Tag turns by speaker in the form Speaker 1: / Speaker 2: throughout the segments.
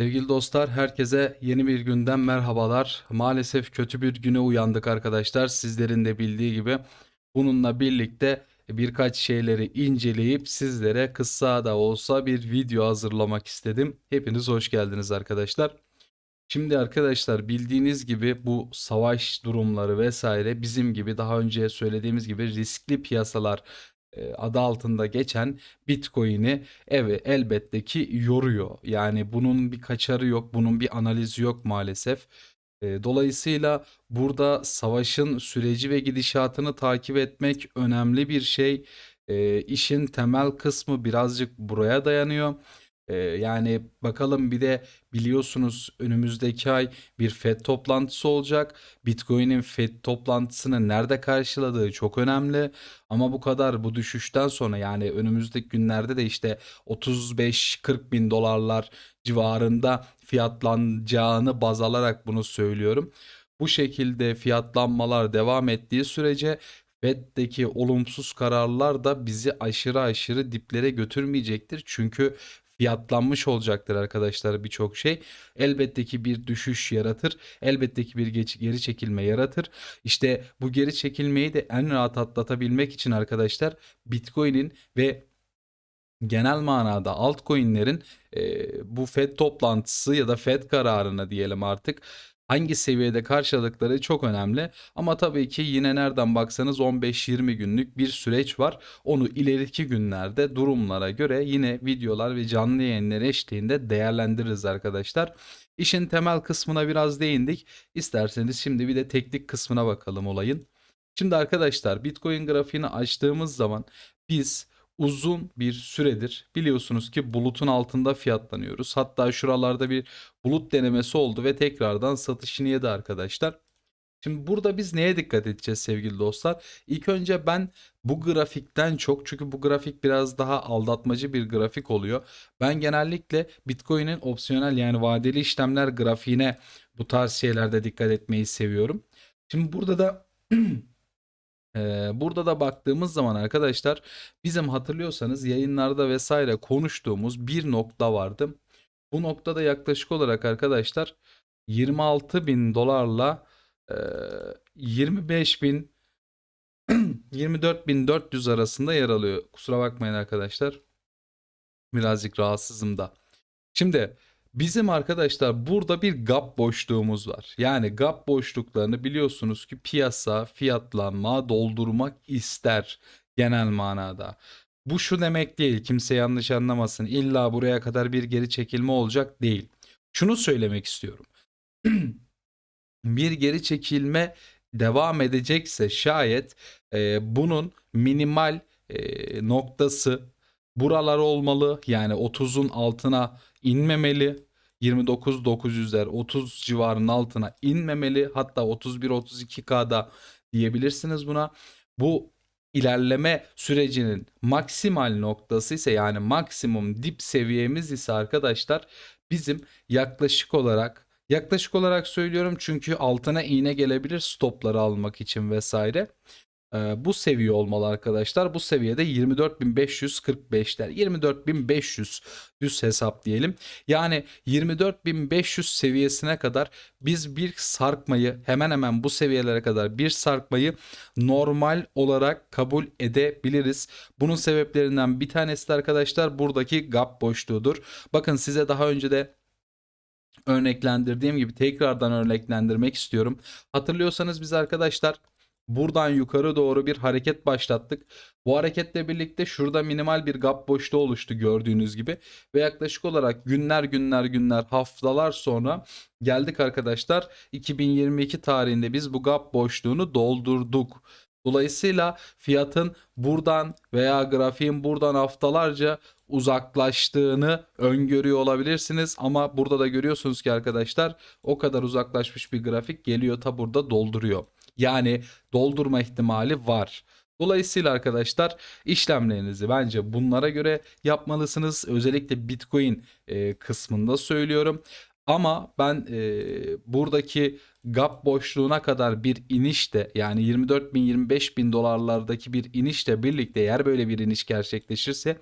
Speaker 1: Sevgili dostlar, herkese yeni bir günden merhabalar. Maalesef kötü bir güne uyandık arkadaşlar. Sizlerin de bildiği gibi. Bununla birlikte birkaç şeyleri inceleyip sizlere kısa da olsa bir video hazırlamak istedim. Hepiniz hoş geldiniz arkadaşlar. Şimdi arkadaşlar bildiğiniz gibi bu savaş durumları vesaire bizim gibi daha önce söylediğimiz gibi riskli piyasalar adı altında geçen Bitcoin'i evet elbette ki yoruyor. Yani bunun bir kaçarı yok, bunun bir analizi yok maalesef. E, Dolayısıyla burada savaşın süreci ve gidişatını takip etmek önemli bir şey. E, işin temel kısmı birazcık buraya dayanıyor. Yani bakalım bir de biliyorsunuz önümüzdeki ay bir FED toplantısı olacak. Bitcoin'in FED toplantısını nerede karşıladığı çok önemli. Ama bu kadar bu düşüşten sonra yani önümüzdeki günlerde de işte 35-40 bin dolarlar civarında fiyatlanacağını baz alarak bunu söylüyorum. Bu şekilde fiyatlanmalar devam ettiği sürece Fed'deki olumsuz kararlar da bizi aşırı aşırı diplere götürmeyecektir. Çünkü fiyatlanmış olacaktır arkadaşlar birçok şey. Elbette ki bir düşüş yaratır. Elbette ki bir geç, geri çekilme yaratır. İşte bu geri çekilmeyi de en rahat atlatabilmek için arkadaşlar Bitcoin'in ve genel manada altcoin'lerin e, bu Fed toplantısı ya da Fed kararına diyelim artık hangi seviyede karşıladıkları çok önemli. Ama tabii ki yine nereden baksanız 15-20 günlük bir süreç var. Onu ileriki günlerde durumlara göre yine videolar ve canlı yayınlar eşliğinde değerlendiririz arkadaşlar. İşin temel kısmına biraz değindik. İsterseniz şimdi bir de teknik kısmına bakalım olayın. Şimdi arkadaşlar Bitcoin grafiğini açtığımız zaman biz uzun bir süredir biliyorsunuz ki bulutun altında fiyatlanıyoruz. Hatta şuralarda bir bulut denemesi oldu ve tekrardan satışını yedi arkadaşlar. Şimdi burada biz neye dikkat edeceğiz sevgili dostlar? İlk önce ben bu grafikten çok çünkü bu grafik biraz daha aldatmacı bir grafik oluyor. Ben genellikle Bitcoin'in opsiyonel yani vadeli işlemler grafiğine bu tarz şeylerde dikkat etmeyi seviyorum. Şimdi burada da burada da baktığımız zaman arkadaşlar bizim hatırlıyorsanız yayınlarda vesaire konuştuğumuz bir nokta vardı. Bu noktada yaklaşık olarak arkadaşlar 26 bin dolarla e, 25 bin 24.400 arasında yer alıyor. Kusura bakmayın arkadaşlar. Birazcık rahatsızım da. Şimdi bizim arkadaşlar burada bir gap boşluğumuz var. Yani gap boşluklarını biliyorsunuz ki piyasa fiyatlanma doldurmak ister genel manada. Bu şu demek değil kimse yanlış anlamasın illa buraya kadar bir geri çekilme olacak değil. Şunu söylemek istiyorum. bir geri çekilme devam edecekse şayet e, bunun minimal e, noktası buralar olmalı. Yani 30'un altına inmemeli. 29.900'ler 30 civarının altına inmemeli. Hatta 31-32K'da diyebilirsiniz buna. Bu ilerleme sürecinin maksimal noktası ise yani maksimum dip seviyemiz ise arkadaşlar bizim yaklaşık olarak yaklaşık olarak söylüyorum çünkü altına iğne gelebilir stopları almak için vesaire. Ee, bu seviye olmalı arkadaşlar. Bu seviyede 24.545'ler. 24.500 düz hesap diyelim. Yani 24.500 seviyesine kadar biz bir sarkmayı hemen hemen bu seviyelere kadar bir sarkmayı normal olarak kabul edebiliriz. Bunun sebeplerinden bir tanesi de arkadaşlar buradaki gap boşluğudur. Bakın size daha önce de örneklendirdiğim gibi tekrardan örneklendirmek istiyorum. Hatırlıyorsanız biz arkadaşlar Buradan yukarı doğru bir hareket başlattık. Bu hareketle birlikte şurada minimal bir gap boşluğu oluştu gördüğünüz gibi. Ve yaklaşık olarak günler günler günler haftalar sonra geldik arkadaşlar. 2022 tarihinde biz bu gap boşluğunu doldurduk. Dolayısıyla fiyatın buradan veya grafiğin buradan haftalarca uzaklaştığını öngörüyor olabilirsiniz. Ama burada da görüyorsunuz ki arkadaşlar o kadar uzaklaşmış bir grafik geliyor ta burada dolduruyor. Yani doldurma ihtimali var. Dolayısıyla arkadaşlar işlemlerinizi bence bunlara göre yapmalısınız. Özellikle Bitcoin e, kısmında söylüyorum. Ama ben e, buradaki gap boşluğuna kadar bir iniş de yani 24 bin 25 bin dolarlardaki bir inişle birlikte eğer böyle bir iniş gerçekleşirse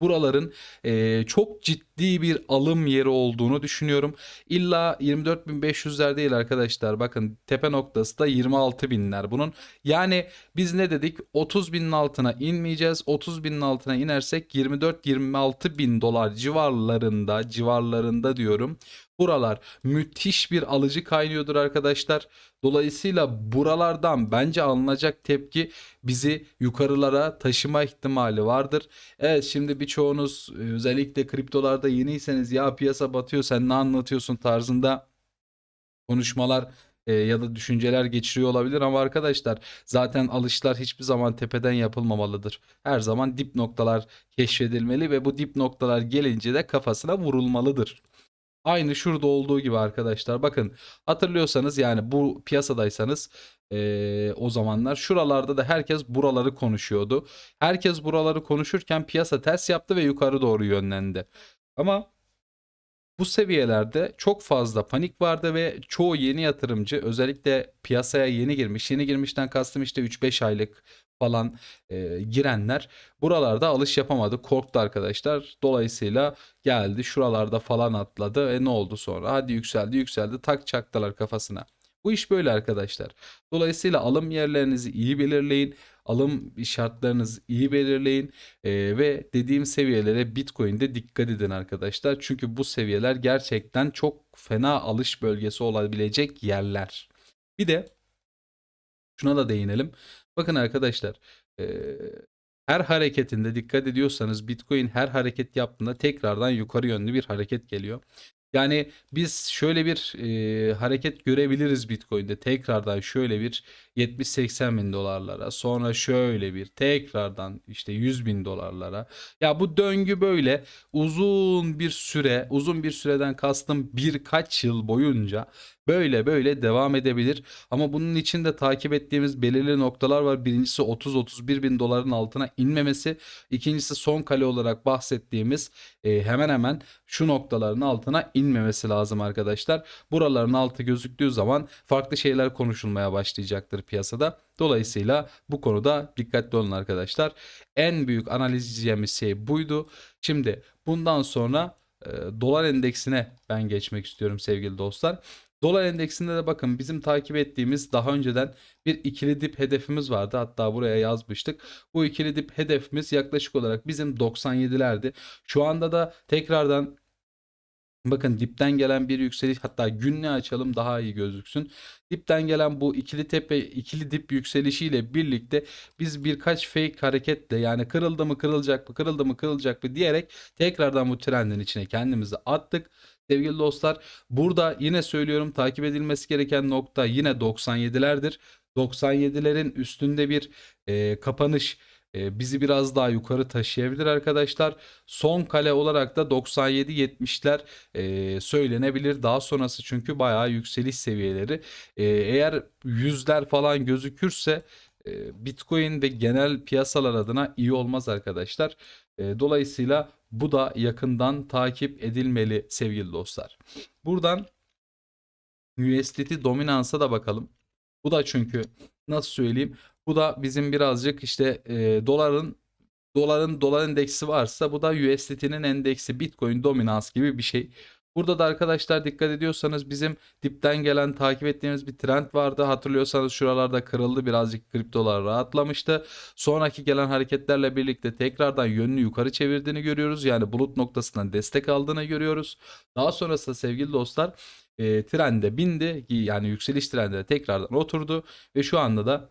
Speaker 1: buraların e, çok ciddi bir alım yeri olduğunu düşünüyorum. İlla 24.500'ler değil arkadaşlar. Bakın tepe noktası da 26.000'ler bunun. Yani biz ne dedik? 30.000'in altına inmeyeceğiz. 30.000'in altına inersek 24-26 bin dolar civarlarında civarlarında diyorum. Buralar müthiş bir alıcı kaynıyordur arkadaşlar. Dolayısıyla buralardan bence alınacak tepki bizi yukarılara taşıma ihtimali vardır. Evet şimdi birçoğunuz e, özellikle kriptolarda yeniyseniz ya piyasa batıyor sen ne anlatıyorsun tarzında konuşmalar e, ya da düşünceler geçiriyor olabilir ama arkadaşlar zaten alışlar hiçbir zaman tepeden yapılmamalıdır. Her zaman dip noktalar keşfedilmeli ve bu dip noktalar gelince de kafasına vurulmalıdır. Aynı şurada olduğu gibi arkadaşlar. Bakın hatırlıyorsanız yani bu piyasadaysanız eee, o zamanlar şuralarda da herkes buraları konuşuyordu. Herkes buraları konuşurken piyasa ters yaptı ve yukarı doğru yönlendi. Ama bu seviyelerde çok fazla panik vardı ve çoğu yeni yatırımcı özellikle piyasaya yeni girmiş. Yeni girmişten kastım işte 3-5 aylık falan e, girenler buralarda alış yapamadı. Korktu arkadaşlar. Dolayısıyla geldi şuralarda falan atladı. E ne oldu sonra? Hadi yükseldi yükseldi tak çaktılar kafasına. Bu iş böyle arkadaşlar. Dolayısıyla alım yerlerinizi iyi belirleyin. Alım şartlarınızı iyi belirleyin. Ee, ve dediğim seviyelere Bitcoin'de dikkat edin arkadaşlar. Çünkü bu seviyeler gerçekten çok fena alış bölgesi olabilecek yerler. Bir de şuna da değinelim. Bakın arkadaşlar e, her hareketinde dikkat ediyorsanız Bitcoin her hareket yaptığında tekrardan yukarı yönlü bir hareket geliyor. Yani biz şöyle bir e, hareket görebiliriz Bitcoin'de tekrardan şöyle bir 70-80 bin dolarlara sonra şöyle bir tekrardan işte 100 bin dolarlara. Ya bu döngü böyle uzun bir süre uzun bir süreden kastım birkaç yıl boyunca böyle böyle devam edebilir. Ama bunun için de takip ettiğimiz belirli noktalar var. Birincisi 30-31 bin doların altına inmemesi. İkincisi son kale olarak bahsettiğimiz e, hemen hemen şu noktaların altına inmemesi lazım arkadaşlar. Buraların altı gözüktüğü zaman farklı şeyler konuşulmaya başlayacaktır piyasada. Dolayısıyla bu konuda dikkatli olun arkadaşlar. En büyük analiz edeceğimiz şey buydu. Şimdi bundan sonra e, dolar endeksine ben geçmek istiyorum sevgili dostlar. Dolar endeksinde de bakın bizim takip ettiğimiz daha önceden bir ikili dip hedefimiz vardı. Hatta buraya yazmıştık. Bu ikili dip hedefimiz yaklaşık olarak bizim 97'lerdi. Şu anda da tekrardan Bakın dipten gelen bir yükseliş hatta günlüğü açalım daha iyi gözüksün. Dipten gelen bu ikili tepe ikili dip yükselişiyle birlikte biz birkaç fake hareketle yani kırıldı mı kırılacak mı kırıldı mı kırılacak mı diyerek tekrardan bu trendin içine kendimizi attık. Sevgili dostlar burada yine söylüyorum takip edilmesi gereken nokta yine 97'lerdir. 97'lerin üstünde bir e, kapanış e, bizi biraz daha yukarı taşıyabilir arkadaşlar. Son kale olarak da 97-70'ler e, söylenebilir. Daha sonrası çünkü bayağı yükseliş seviyeleri. E, eğer yüzler falan gözükürse Bitcoin ve genel piyasalar adına iyi olmaz arkadaşlar. E, dolayısıyla bu da yakından takip edilmeli sevgili dostlar. Buradan USDT dominansa da bakalım. Bu da çünkü nasıl söyleyeyim? Bu da bizim birazcık işte e, doların doların dolar endeksi varsa bu da USDT'nin endeksi Bitcoin dominans gibi bir şey. Burada da arkadaşlar dikkat ediyorsanız bizim dipten gelen takip ettiğimiz bir trend vardı. Hatırlıyorsanız şuralarda kırıldı birazcık kriptolar rahatlamıştı. Sonraki gelen hareketlerle birlikte tekrardan yönünü yukarı çevirdiğini görüyoruz. Yani bulut noktasından destek aldığını görüyoruz. Daha sonrasında sevgili dostlar e, trende bindi. Yani yükseliş trendine tekrardan oturdu. Ve şu anda da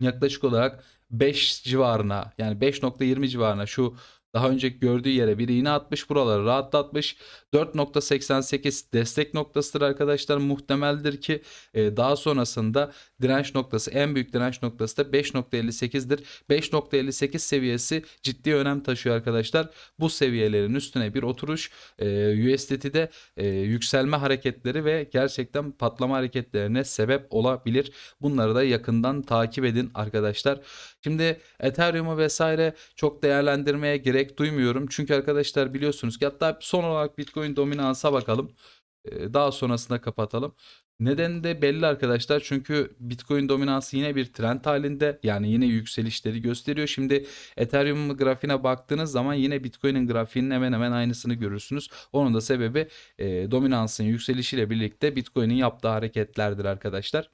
Speaker 1: yaklaşık olarak 5 civarına yani 5.20 civarına şu daha önceki gördüğü yere bir iğne atmış buraları rahatlatmış. 4.88 destek noktasıdır arkadaşlar. Muhtemeldir ki e, daha sonrasında direnç noktası en büyük direnç noktası da 5.58'dir. 5.58 seviyesi ciddi önem taşıyor arkadaşlar. Bu seviyelerin üstüne bir oturuş e, USDT'de e, yükselme hareketleri ve gerçekten patlama hareketlerine sebep olabilir. Bunları da yakından takip edin arkadaşlar. Şimdi Ethereum'u vesaire çok değerlendirmeye gerek duymuyorum. Çünkü arkadaşlar biliyorsunuz ki hatta son olarak Bitcoin dominansa bakalım. Ee, Daha sonrasında kapatalım. Nedeni de belli arkadaşlar. Çünkü Bitcoin dominansı yine bir trend halinde. Yani yine yükselişleri gösteriyor. Şimdi Ethereum grafiğine baktığınız zaman yine Bitcoin'in grafiğinin hemen hemen aynısını görürsünüz. Onun da sebebi e, dominansın yükselişiyle birlikte Bitcoin'in yaptığı hareketlerdir arkadaşlar.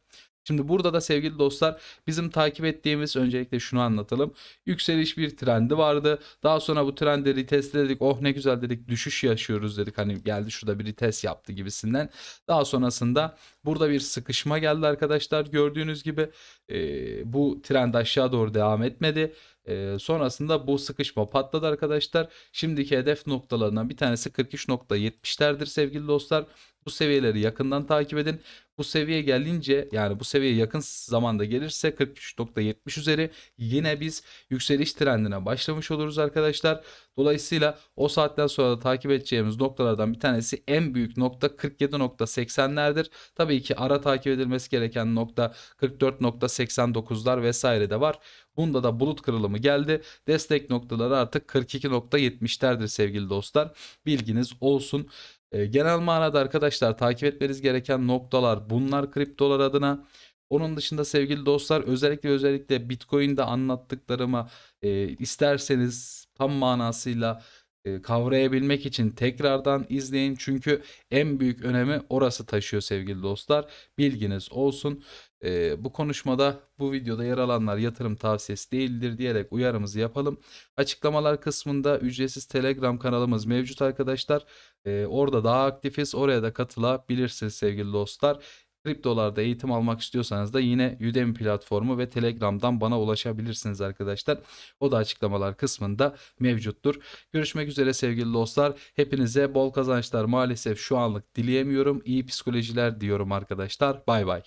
Speaker 1: Şimdi burada da sevgili dostlar bizim takip ettiğimiz öncelikle şunu anlatalım. Yükseliş bir trendi vardı. Daha sonra bu trendi retestledik. Oh ne güzel dedik. Düşüş yaşıyoruz dedik. Hani geldi şurada bir retest yaptı gibisinden. Daha sonrasında burada bir sıkışma geldi arkadaşlar. Gördüğünüz gibi e, bu trend aşağı doğru devam etmedi. E, sonrasında bu sıkışma patladı arkadaşlar. Şimdiki hedef noktalarından bir tanesi 43.70'lerdir sevgili dostlar. Bu seviyeleri yakından takip edin. Bu seviye gelince yani bu seviye yakın zamanda gelirse 43.70 üzeri yine biz yükseliş trendine başlamış oluruz arkadaşlar. Dolayısıyla o saatten sonra da takip edeceğimiz noktalardan bir tanesi en büyük nokta 47.80'lerdir. Tabii ki ara takip edilmesi gereken nokta 44.89'lar vesaire de var. Bunda da bulut kırılımı geldi. Destek noktaları artık 42.70'lerdir sevgili dostlar. Bilginiz olsun. E, genel manada arkadaşlar takip etmeniz gereken noktalar bunlar kriptolar adına. Onun dışında sevgili dostlar özellikle özellikle Bitcoin'de anlattıklarımı e, isterseniz tam manasıyla e, kavrayabilmek için tekrardan izleyin. Çünkü en büyük önemi orası taşıyor sevgili dostlar. Bilginiz olsun. E, bu konuşmada bu videoda yer alanlar yatırım tavsiyesi değildir diyerek uyarımızı yapalım. Açıklamalar kısmında ücretsiz Telegram kanalımız mevcut arkadaşlar. E, orada daha aktifiz. Oraya da katılabilirsiniz sevgili dostlar. Kriptolarda eğitim almak istiyorsanız da yine Udemy platformu ve Telegram'dan bana ulaşabilirsiniz arkadaşlar. O da açıklamalar kısmında mevcuttur. Görüşmek üzere sevgili dostlar. Hepinize bol kazançlar maalesef şu anlık dileyemiyorum. İyi psikolojiler diyorum arkadaşlar. Bay bay.